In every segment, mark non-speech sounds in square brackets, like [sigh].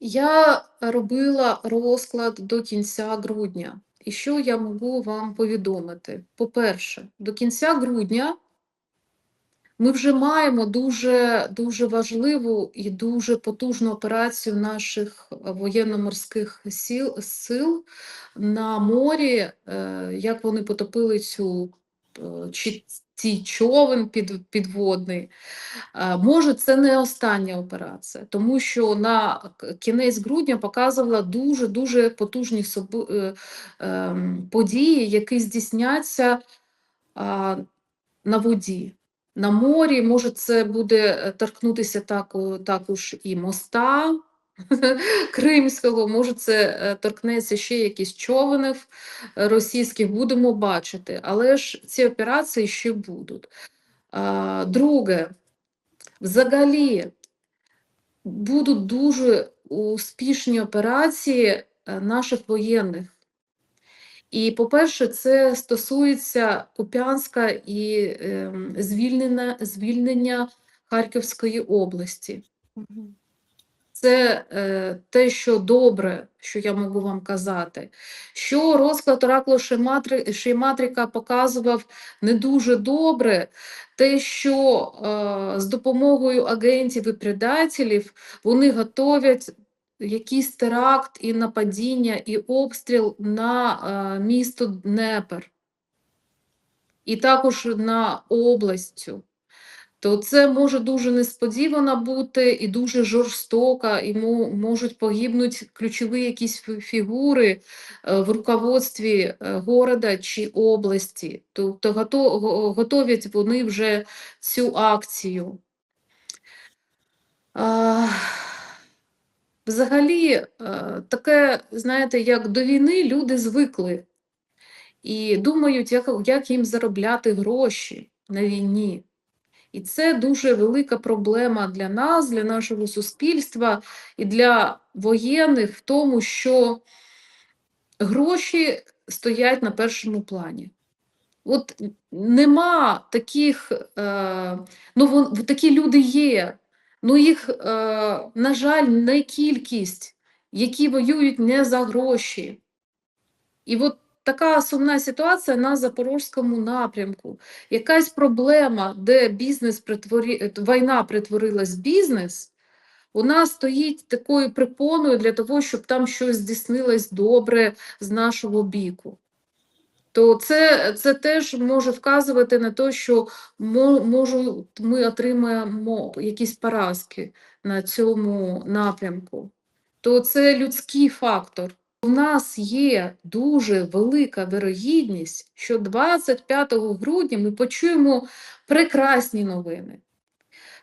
Я робила розклад до кінця грудня. І що я можу вам повідомити? По-перше, до кінця грудня ми вже маємо дуже, дуже важливу і дуже потужну операцію наших воєнно-морських сил, сил на морі, е, як вони потопили цю е, чи цей човен під, підводний. Може, це не остання операція, тому що на кінець грудня показувала дуже дуже потужні е, ем, події, які здійсняться на воді. На морі, може, це буде е, торкнутися так, також і моста [laughs] Кримського, може, це е, торкнеться ще якісь човенів е, російських, будемо бачити. Але ж ці операції ще будуть. Друге, взагалі будуть дуже успішні операції е, наших воєнних. І, по-перше, це стосується Куп'янська і ем, звільнення, звільнення Харківської області. Це е, те, що добре, що я можу вам казати. Що розклад Ораклу Шейматри- Шейматрика показував не дуже добре, те, що е, з допомогою агентів і предателів вони готовять якийсь теракт і нападіння, і обстріл на е, місто Днепр, і також на областю то це може дуже несподівано бути і дуже жорстоко, і можуть погибнути ключові якісь фігури е, в руководстві е, города чи області. Тобто гото- го- готовять вони вже цю акцію. Взагалі, е, таке, знаєте, як до війни люди звикли і думають, як їм заробляти гроші на війні. І це дуже велика проблема для нас, для нашого суспільства і для воєнних в тому, що гроші стоять на першому плані. От нема таких, е, ну такі люди є, ну їх, е, на жаль, не кількість, які воюють не за гроші. І от така сумна ситуація на Запорізькому напрямку. Якась проблема, де бізнес притворі... війна притворилась в бізнес, вона стоїть такою препоною для того, щоб там щось здійснилось добре з нашого біку. То це, це теж може вказувати на те, що можу, ми отримаємо якісь поразки на цьому напрямку. То це людський фактор. У нас є дуже велика вирогідність, що 25 грудня ми почуємо прекрасні новини.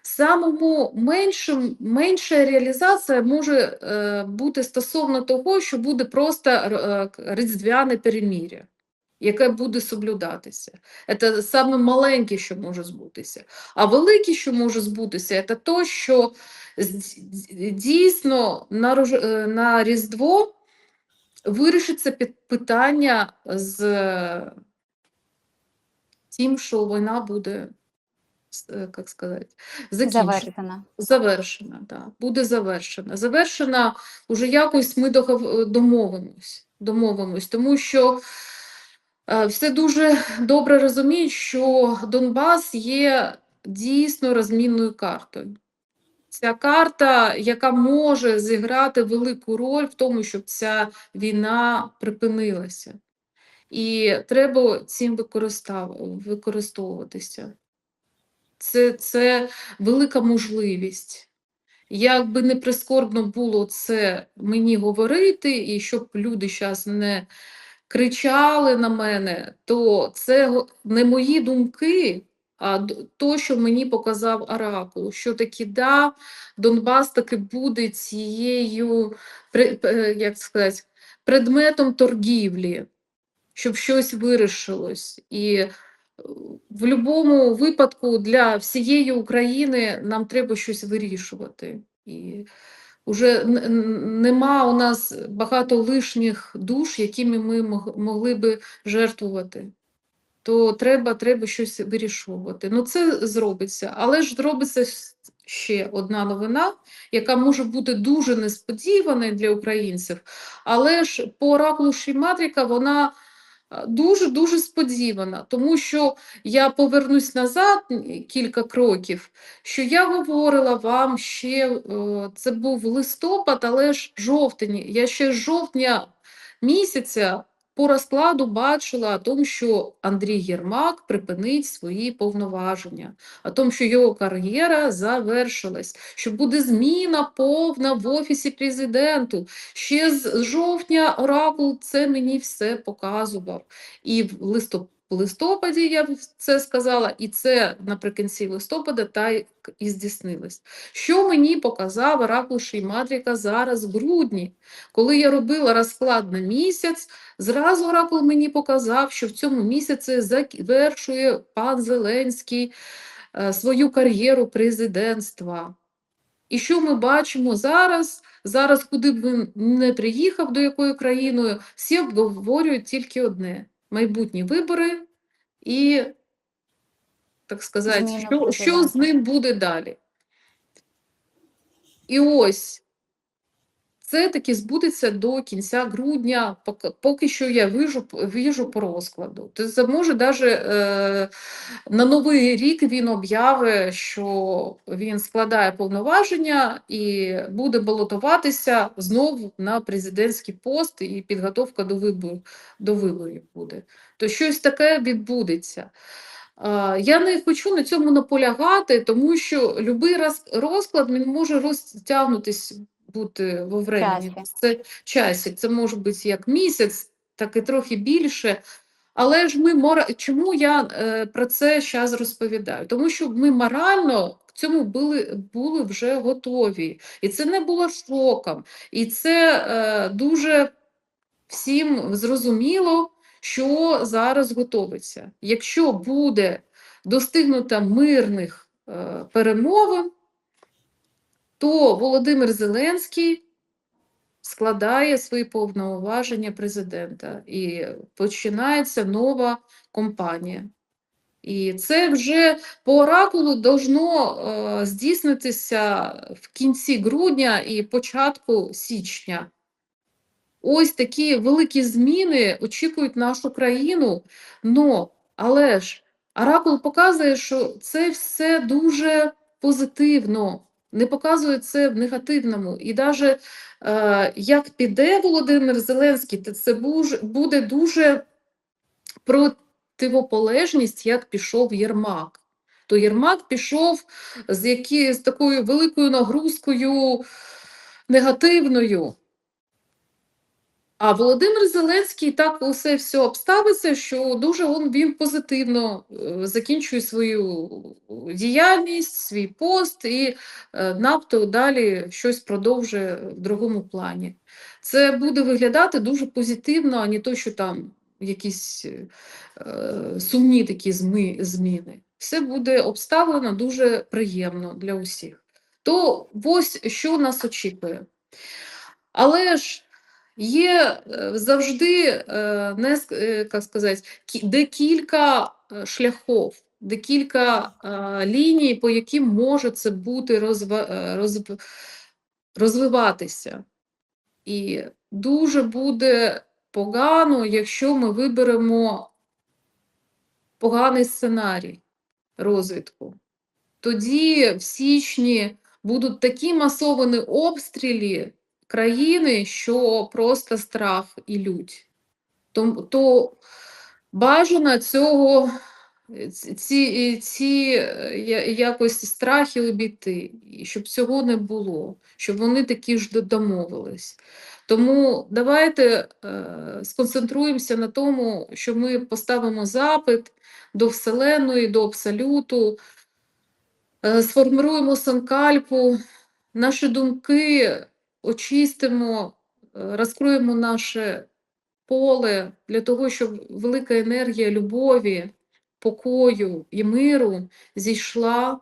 Самому меншим, менша реалізація може е, бути стосовно того, що буде просто е, різдвяне перемір'я, яке буде соблюдатися. Це саме маленьке, що може збутися. А велике, що може збутися, це те, що дійсно на, е, на Різдво вирішиться під- питання з тим, що війна буде, е, як сказати. Завершена. Завершена, да. буде завершена. Завершена уже якось ми домовимось, домовимось, тому що е, все дуже добре розуміють, що Донбас є дійсно розмінною картою. Ця карта, яка може зіграти велику роль в тому, щоб ця війна припинилася. І треба цим використовуватися. Це, це велика можливість. Як би не прискорбно було це мені говорити, і щоб люди зараз не кричали на мене, то це не мої думки, то, що мені показав Оракул, що таки да, Донбас таки буде цією, е, як сказати, предметом торгівлі, щоб щось вирішилось. І е, в будь-якому випадку для всієї України нам треба щось вирішувати. І вже нема у нас багато лишніх душ, якими ми могли би жертвувати. То треба, треба щось вирішувати. Ну, це зробиться, але ж зробиться ще одна новина, яка може бути дуже несподіваною для українців, але ж по оракулу Шіматріка вона дуже-дуже сподівана, тому що я повернусь назад кілька кроків, що я говорила вам ще, е, це був листопад, але ж жовтень, я ще жовтня місяця по розкладу бачила о тому, що Андрій Єрмак припинить свої повноваження, о тому, що його кар'єра завершилась, що буде зміна повна в офісі президенту. Ще з жовтня Оракул це мені все показував. І в листопаді листопаді я це сказала, і це наприкінці листопада та і здійснилось. Що мені показав Оракул Шейматріка зараз в грудні, коли я робила розклад на місяць, зразу Оракул мені показав, що в цьому місяці завершує пан Зеленський е, свою кар'єру президентства. І що ми бачимо зараз? Зараз, куди б він не приїхав до якої країною, всі обговорюють тільки одне майбутні вибори і, так сказати, що, що з ним буде далі. І ось це таки збудеться до кінця грудня, поки, поки що я вижу, вижу по розкладу. Це може навіть е, на новий рік він об'явить, що він складає повноваження і буде балотуватися знову на президентський пост, і підготовка до виборів, до виборів буде. То щось таке відбудеться. Я не хочу на цьому наполягати, тому що будь-який розклад він може розтягнутися бути во времені. Це часі. Це може бути як місяць, так і трохи більше. Але ж ми мора... чому я е, про це зараз розповідаю? Тому що ми морально к цьому були були вже готові. І це не було шоком. І це е, дуже всім зрозуміло, що зараз готовиться. Якщо буде достигнуто мирних е, перемовин, то Володимир Зеленський складає свої повноваження президента і починається нова компанія. І це вже по оракулу должно е, здійснитися в кінці грудня і початку січня. Ось такі великі зміни очікують нашу країну. Но, але ж оракул показує, що це все дуже позитивно не показує це в негативному. І навіть е, як піде Володимир Зеленський, то це буде дуже противополежність, як пішов Єрмак. То Єрмак пішов з які, з такою великою нагрузкою негативною. А Володимир Зеленський так усе все обставиться, що дуже він, він позитивно е, закінчує свою діяльність, свій пост і е, надто далі щось продовжує в другому плані. Це буде виглядати дуже позитивно, а не то, що там якісь е, сумні такі зміни. Все буде обставлено дуже приємно для усіх. То ось що нас очікує. Але ж Є е, завжди е, не е, як сказати, декілька шляхов, декілька ліній, по яким може це бути розвиватися. І дуже буде погано, якщо ми виберемо поганий сценарій розвитку. Тоді в січні будуть такі масовані обстріли країни, що просто страх і лють. То, то бажано цього ці ці е, якось страхи обійти, щоб цього не було, щоб вони такі ж домовились. Тому давайте е, сконцентруємося на тому, що ми поставимо запит до Вселеної, до Абсолюту, е, сформируємо санкальпу, наші думки очистимо, е, розкроємо наше поле для того, щоб велика енергія любові, покою і миру зійшла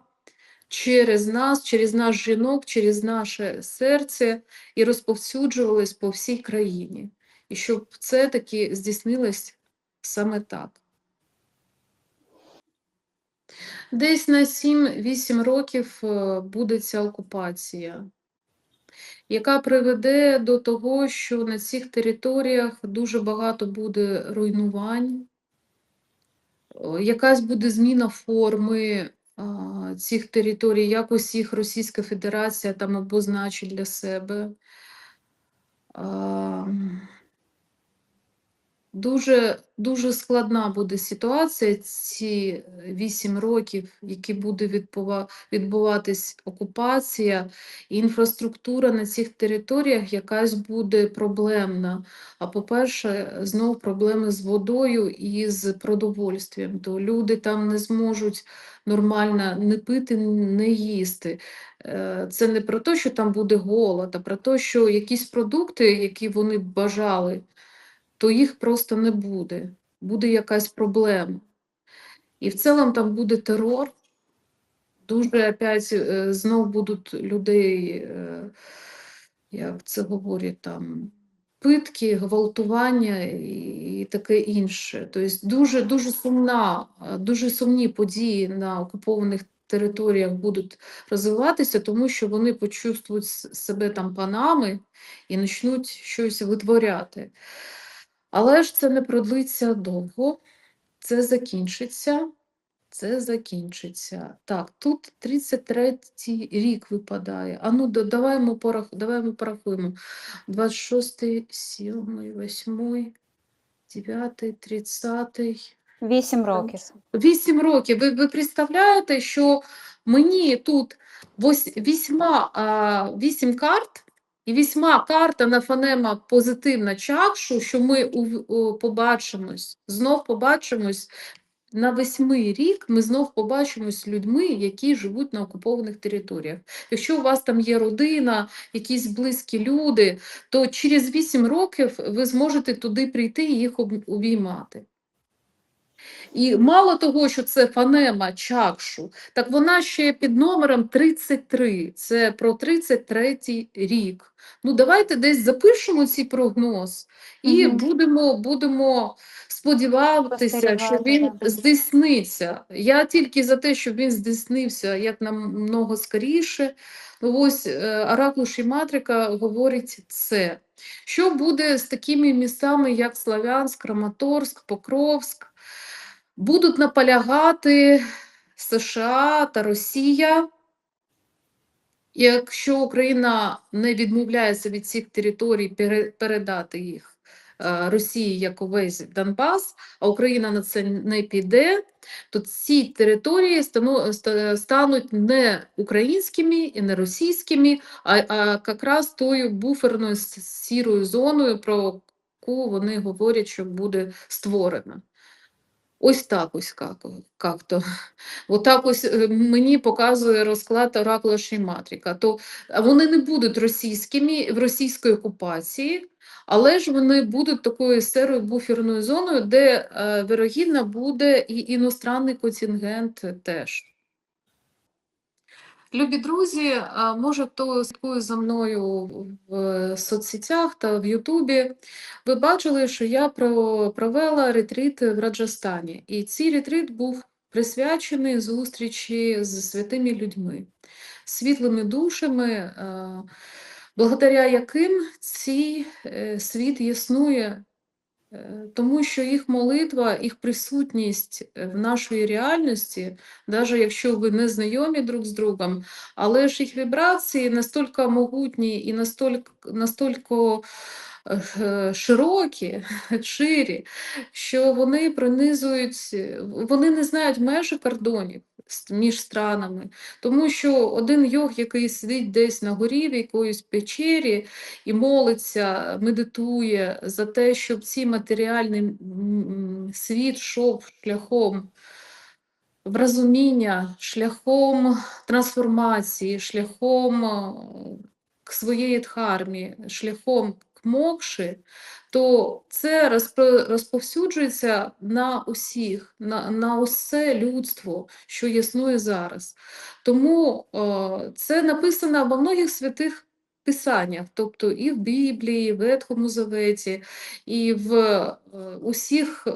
через нас, через наш жінок, через наше серце і розповсюджувалась по всій країні. І щоб це таки здійснилось саме так. Десь на 7-8 років е, буде ця окупація, яка приведе до того, що на цих територіях дуже багато буде руйнувань, якась буде зміна форми цих територій, якось їх Російська Федерація там обозначить для себе. Дуже, дуже складна буде ситуація ці 8 років, які буде відбува- відбуватись окупація, інфраструктура на цих територіях якась буде проблемна. А по-перше, знов проблеми з водою і з продовольствям. То люди там не зможуть нормально не пити, не їсти. Е, Це не про те, що там буде голод, а про те, що якісь продукти, які вони бажали, то їх просто не буде. Буде якась проблема. І в цілому там буде терор. Дуже опять е, знов будуть людей, е, як це говорять там, питки, гвалтування і, таке інше. Тобто дуже, дуже сумна, дуже сумні події на окупованих територіях будуть розвиватися, тому що вони почувствують себе там панами і почнуть щось витворяти. Але ж це не продлиться довго, це закінчиться. Це закінчиться. Так, тут 33-й рік випадає. А ну, да- давай ми, порах... давай ми порахуємо. 26-й, 7-й, 8-й, 9-й, 30-й. Вісім років. Вісім років. Ви, ви представляєте, що мені тут вось, вісьма, вісім карт, і вісьма карта на фонема позитивна чакшу, що ми побачимось, знов побачимось на восьмий рік ми знов побачимось з людьми, які живуть на окупованих територіях. Якщо у вас там є родина, якісь близькі люди, то через вісім років ви зможете туди прийти і їх об- обіймати. І мало того, що це фанема чакшу, так вона ще під номером 33. Це про 33 рік. Ну, давайте десь запишемо цей прогноз і угу. будемо, будемо сподіватися, що він здійсниться. Я тільки за те, щоб він здійснився як намного скоріше. Ну, ось е, Оракул Шіматрика говорить це. Що буде з такими містами, як Славянськ, Краматорськ, Покровськ? Будуть наполягати США та Росія. Якщо Україна не відмовляється від цих територій передати їх Росії як увесь Донбас, а Україна на це не піде, то ці території стану- стануть не українськими і не російськими, а, а якраз тою буферною сірою зоною, про яку вони говорять, що буде створена. Ось так ось как, как-то. [laughs] Отак ось е, мені показує розклад Оракула Шейматріка. То вони не будуть російськими в російській окупації, але ж вони будуть такою серою буферною зоною, де е, вирогідно буде і іностранний контингент теж. Любі друзі, може хто слідкує за мною в е, соцсетях та в Ютубі, ви бачили, що я про- провела ретріт в Раджастані. І цей ретріт був присвячений зустрічі з святими людьми, світлими душами, благодаря яким цей е, світ існує Тому що їх молитва, їх присутність е, в нашій реальності, навіть якщо ви не знайомі друг з другом, але ж їх вібрації настільки могутні і настільки, настільки е, широкі, [laughs] ширі, що вони пронизують, е, вони не знають межі кордонів між странами. Тому що один йог, який сидить десь на горі в якоїсь печері, і молиться, медитує за те, щоб цей матеріальний світ йшов шляхом вразуміння, шляхом трансформації, шляхом е, своєї дхармі, шляхом к мокші, то це розповсюджується на усіх, на, на усе людство, що існує зараз. Тому е, це написано во многих святих писаннях, тобто і в Біблії, в Ветхому Заветі, і в е, усіх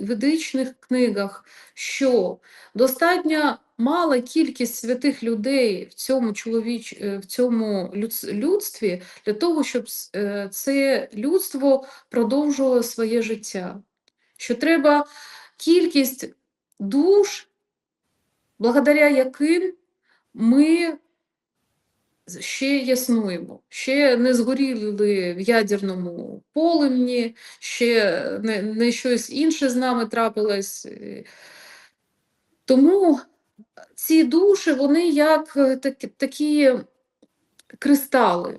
ведичних книгах, що достатньо мала кількість святих людей в цьому чоловіч... е, в цьому людстві для того, щоб е, це людство продовжувало своє життя. Що треба кількість душ, благодаря яким ми ще яснуємо, ще не згоріли в ядерному полум'ї, ще не, не щось інше з нами трапилось. Е, Тому ці душі, вони як е, такі, такі кристали,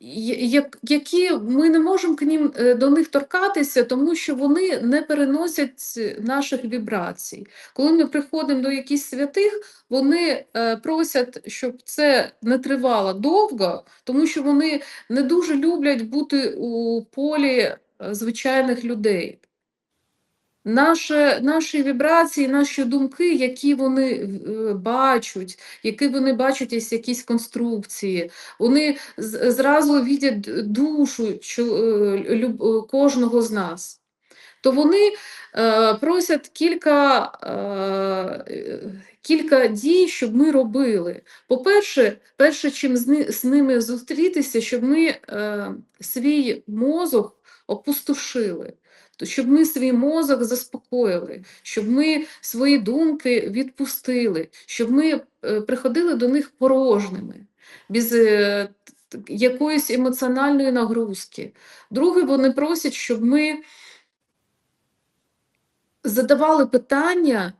як- які ми не можемо к ним, е, до них торкатися, тому що вони не переносять наших вібрацій. Коли ми приходимо до якихось святих, вони е, просять, щоб це не тривало довго, тому що вони не дуже люблять бути у полі звичайних людей. Наші, наші вібрації, наші думки, які вони е, бачать, які вони бачать якісь конструкції, вони зразу бачать душу е, е, кожного з нас. То вони е, просять кілька, е, кілька дій, щоб ми робили. По-перше, перше, чим з, з ними зустрітися, щоб ми е, свій мозок опустошили. То щоб ми свій мозок заспокоїли, щоб ми свої думки відпустили, щоб ми е, приходили до них порожними, без е, якоїсь емоціональної нагрузки. Друге, вони просять, щоб ми задавали питання,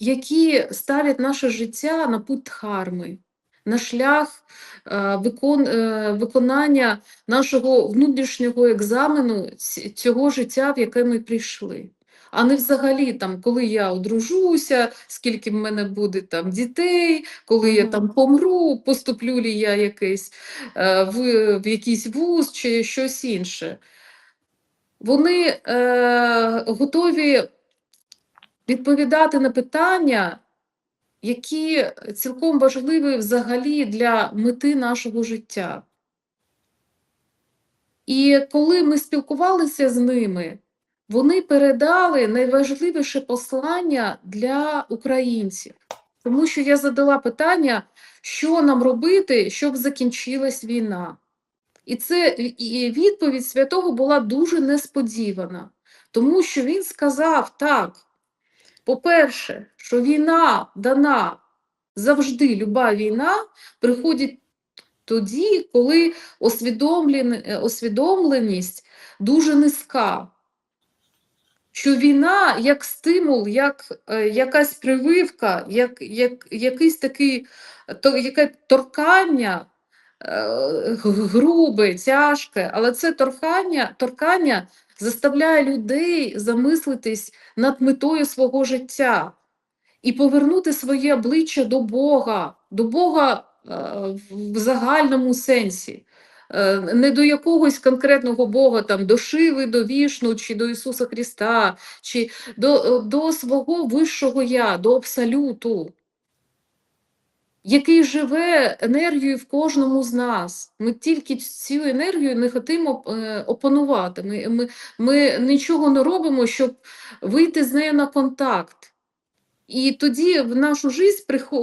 які ставлять наше життя на путь дхарми, на шлях е, викон, е, виконання нашого внутрішнього екзамену цього життя, в яке ми прийшли. А не взагалі, там, коли я одружуся, скільки в мене буде там дітей, коли я там помру, поступлю лі я якийсь, е, в, в якийсь вуз чи щось інше. Вони е, готові відповідати на питання, які цілком важливі взагалі для мети нашого життя. І коли ми спілкувалися з ними, вони передали найважливіше послання для українців. Тому що я задала питання, що нам робити, щоб закінчилась війна. І це і відповідь святого була дуже несподівана, тому що він сказав так: по-перше, що війна дана завжди, люба війна приходить тоді, коли е, освідомленість дуже низька. Що війна як стимул, як е, якась прививка, як, як якийсь такий то, яке торкання е, грубе, тяжке, але це торкання, торкання заставляє людей замислитись над метою свого життя і повернути своє обличчя до Бога, до Бога е, в- загальному сенсі. Е, Не до якогось конкретного Бога, там, до Шиви, до Вішну, чи до Ісуса Христа, чи до, до свого вищого Я, до Абсолюту, який живе енергією в кожному з нас. Ми тільки цю енергію не хотимо е, опанувати. Ми, ми, ми нічого не робимо, щоб вийти з нею на контакт. І тоді в нашу життя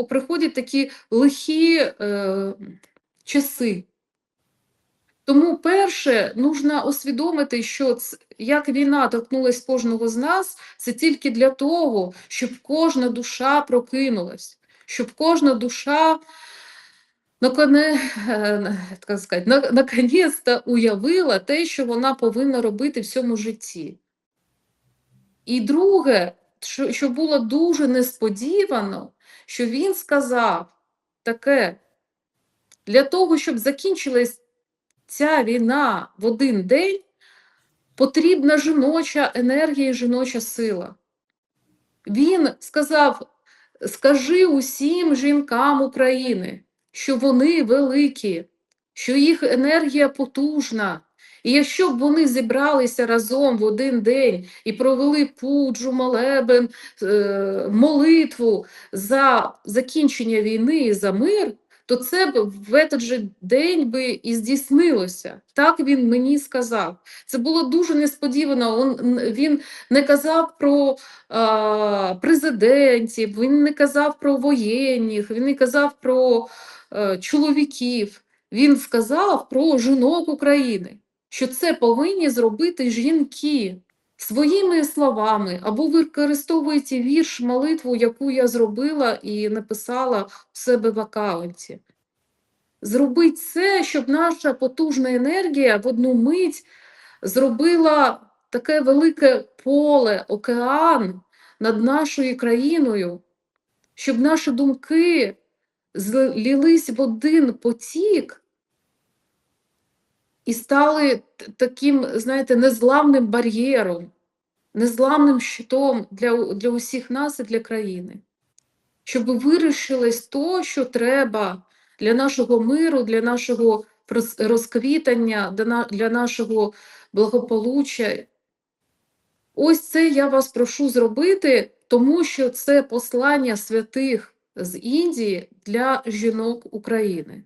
приходять такі лихі е, часи. Тому, перше, нужно усвідомити, що ц- як війна торкнулась кожного з нас, це тільки для того, щоб кожна душа прокинулась, щоб кожна душа е, наконець-то уявила те, що вона повинна робити в цьому житті. І друге, що було дуже несподівано, що він сказав таке: для того, щоб закінчилась ця війна в один день, потрібна жіноча енергія і жіноча сила. Він сказав: скажи усім жінкам України, що вони великі, що їх енергія потужна. І якщо б вони зібралися разом в один день і провели пуджу, молебен, е, молитву за закінчення війни і за мир, то це б в этот же день би і здійснилося. Так він мені сказав. Це було дуже несподівано. Він не казав про а, президентів, він не казав про воєнних, він не казав про е, чоловіків. Він сказав про жінок України, що це повинні зробити жінки своїми словами, або використовуєте вірш, молитву, яку я зробила і написала у себе в аккаунті. Зробіть це, щоб наша потужна енергія в одну мить зробила таке велике поле, океан над нашою країною, щоб наші думки злились в один потік і стали таким, знаєте, незламним бар'єром, незламним щитом для, для усіх нас і для країни. Щоб вирішилось то, що треба для нашого миру, для нашого розквітання, для нашого благополуччя. Ось це я вас прошу зробити, тому що це послання святих з Індії для жінок України.